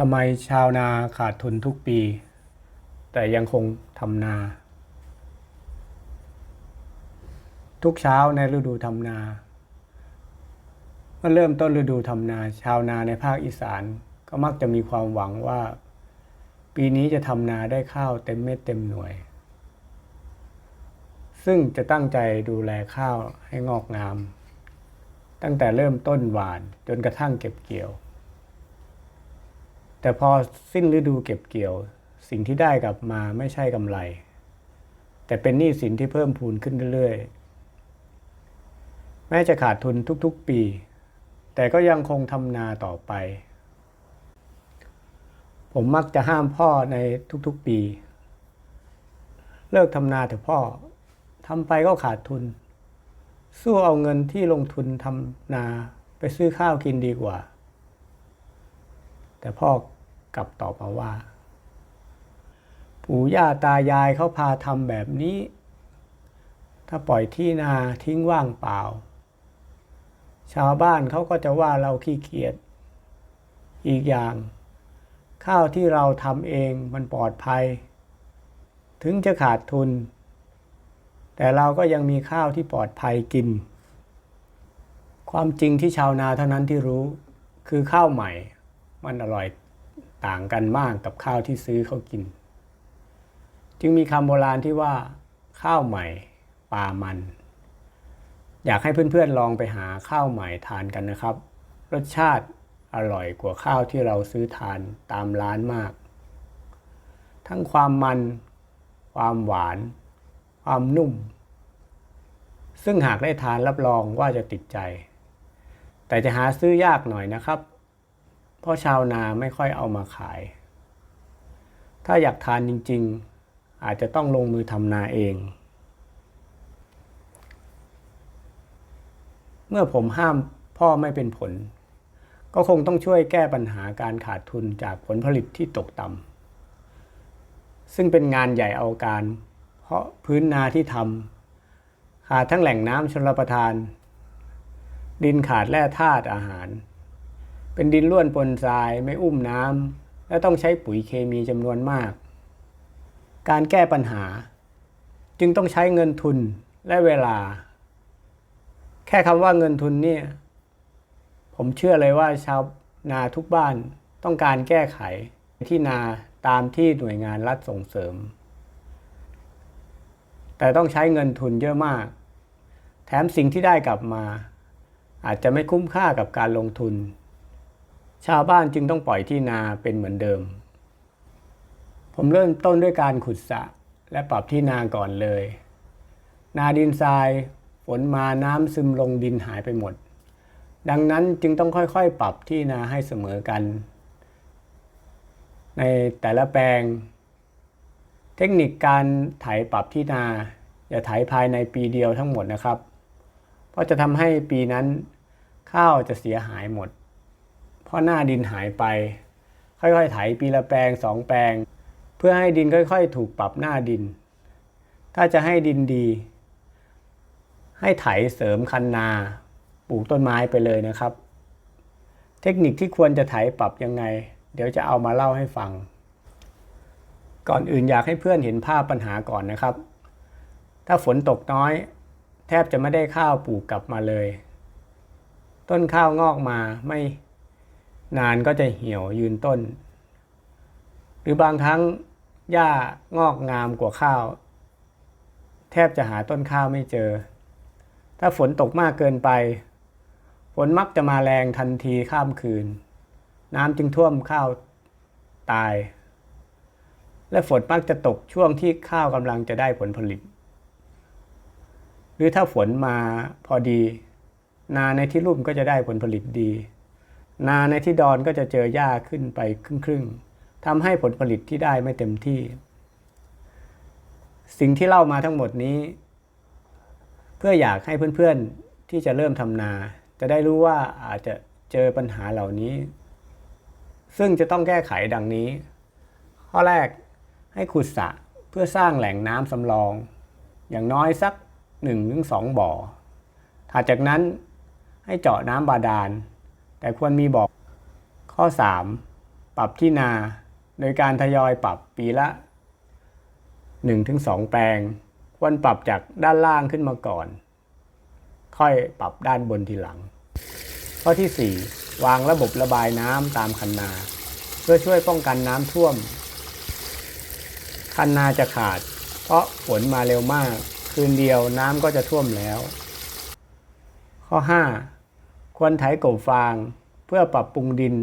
ทำไมชาวนาขาดทุนทุกปี แต่ยังคงทำนา ทุกเช้าในฤดูทำนาเมื่อเริ่มต้นฤดูทำนา ชาวนาในภาคอีสานก็มักจะมีความหวังว่า ปีนี้จะทำนาได้ข้าวเต็มเม็ดเต็มหน่วย ซึ่งจะตั้งใจดูแลข้าวให้งอกงาม ตั้งแต่เริ่มต้นหวานจนกระทั่งเก็บเกี่ยว แต่พอสิ้นฤดูเก็บเกี่ยว สิ่งที่ได้กลับมาไม่ใช่กำไร แต่เป็นหนี้สินที่เพิ่มพูนขึ้นเรื่อยๆ แม้จะขาดทุนทุกๆปี แต่ก็ยังคงทำนาต่อไป ผมมักจะห้ามพ่อในทุกๆปี เลิกทำนาเถอะพ่อทำไปก็ขาดทุน สู้เอาเงินที่ลงทุนทำนาไปซื้อข้าวกินดีกว่า แต่พ่อกลับตอบมาว่า ปู่ย่าตายายเขาพาทำแบบนี้ ถ้าปล่อยที่นาทิ้งว่างเปล่า ชาวบ้านเขาก็จะว่าเราขี้เกียจอีกอย่าง ข้าวที่เราทำเองมันปลอดภัย ถึงจะขาดทุน แต่เราก็ยังมีข้าวที่ปลอดภัยกิน ความจริงที่ชาวนาเท่านั้นที่รู้คือข้าวใหม่ มันอร่อยต่างกันมากกับข้าวที่ซื้อเขากิน จึงมีคำโบราณที่ว่า ข้าวใหม่ปลามัน อยากให้เพื่อนๆลองไปหาข้าวใหม่ทานกันนะครับ รสชาติอร่อยกว่าข้าวที่เราซื้อทานตามร้านมาก ทั้งความมัน ความหวาน ความนุ่ม ซึ่งหากได้ทานรับรองว่าจะติดใจ แต่จะหาซื้อยากหน่อยนะครับ เพราะชาวนาไม่ค่อยเอามาขาย ถ้าอยากทานจริง ๆ อาจจะต้องลงมือทำนาเอง เมื่อผมห้ามพ่อไม่เป็นผล ก็คงต้องช่วยแก้ปัญหาการขาดทุนจากผลผลิตที่ตกต่ำซึ่งเป็นงานใหญ่เอาการ เพราะพื้นนาที่ทำขาดทั้งแหล่งน้ำชลประทาน ดินขาดแร่ธาตุอาหาร เป็นดินล้วนปนทรายไม่อุ้มน้ำและต้องใช้ปุ๋ยเคมีจำนวนมาก การแก้ปัญหา จึงต้องใช้เงินทุนและเวลา แค่คำว่าเงินทุนเนี่ยผมเชื่อเลยว่าชาวนาทุกบ้านต้องการแก้ไขที่นาตามที่หน่วยงานรัฐส่งเสริม แต่ต้องใช้เงินทุนเยอะมาก แถมสิ่งที่ได้กลับมา อาจจะไม่คุ้มค่ากับการลงทุน ชาวบ้านจึงต้องปล่อยที่นาเป็นเหมือนเดิม ผมเริ่มต้นด้วยการขุดสระและปรับที่นาก่อนเลย นาดินทรายฝนมาน้ำซึมลงดินหายไปหมด ดังนั้นจึงต้องค่อยๆ ปรับที่นาให้เสมอกัน ในแต่ละแปลง เทคนิคการไถปรับที่นา อย่าไถภายในปีเดียวทั้งหมดนะครับ เพราะจะทำให้ปีนั้นข้าวจะเสียหายหมด เพราะหน้าดินหายไป ค่อยๆไถปีละแปลงสองแปลง เพื่อให้ดินค่อยๆ ถูกปรับหน้าดิน ถ้าจะให้ดินดี ให้ไถเสริมคันนาปลูกต้นไม้ไปเลยนะครับ เทคนิคที่ควรจะไถปรับยังไง เดี๋ยวจะเอามาเล่าให้ฟัง ก่อนอื่นอยากให้เพื่อนเห็นภาพปัญหาก่อนนะครับ ถ้าฝนตกน้อย แทบจะไม่ได้ข้าวปลูกกลับมาเลย ต้นข้าวงอกมาไม่ นานก็จะเหี่ยวยืนต้น หรือบางครั้งหญ้างอกงามกว่าข้าว แทบจะหาต้นข้าวไม่เจอ ถ้าฝนตกมากเกินไป ฝนมักจะมาแรงทันทีข้ามคืน น้ำจึงท่วมข้าวตาย และฝนมักจะตกช่วงที่ข้าวกำลังจะได้ผลผลิต หรือถ้าฝนมาพอดี นาในที่ลุ่มก็จะได้ผลผลิตดี นาในที่ดอนก็จะเจอหญ้าขึ้นไปครึ่งๆทำให้ผลผลิตที่ได้ไม่เต็มที่ สิ่งที่เล่ามาทั้งหมดนี้ เพื่ออยากให้เพื่อนๆที่จะเริ่มทำนา จะได้รู้ว่าอาจจะเจอปัญหาเหล่านี้ ซึ่งจะต้องแก้ไขดังนี้ ข้อแรกให้ขุดสระเพื่อสร้างแหล่งน้ำสำรอง อย่างน้อยสัก1-2บ่อ ถัดจากนั้นให้เจาะน้ำบาดาล แต่ควรมีบ่อข้อ 3. ปรับที่นา โดยการทยอยปรับปีละ 1-2 แปลง ควรปรับจากด้านล่างขึ้นมาก่อน ค่อยปรับด้านบนทีหลัง ข้อที่ 4 วางระบบระบายน้ำตามคันนา เพื่อช่วยป้องกันน้ำท่วม คันนาจะขาด เพราะฝนมาเร็วมาก คืนเดียวน้ำก็จะท่วมแล้ว ข้อ 5 ควรไถกบฟางเพื่อปรับปรุงดิน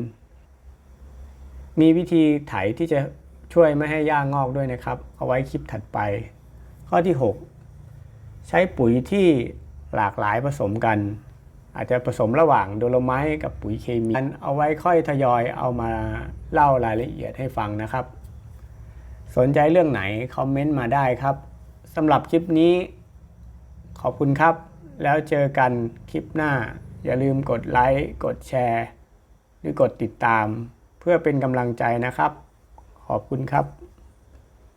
มีวิธีไถที่จะช่วยไม่ให้หญ้างอกด้วยนะครับ เอาไว้คลิปถัดไป ข้อที่ 6 ใช้ปุ๋ยที่หลากหลายผสมกัน อาจจะผสมระหว่างโดโลไมต์กับปุ๋ยเคมีเอาไว้ค่อยทยอยเอามาเล่ารายละเอียดให้ฟังนะครับ สนใจเรื่องไหน คอมเมนต์มาได้ครับสำหรับคลิปนี้ ขอบคุณครับ แล้วเจอกันคลิปหน้า อย่าลืมกดไลค์ กดแชร์ หรือกดติดตาม เพื่อเป็นกำลังใจนะครับ ขอบคุณครับ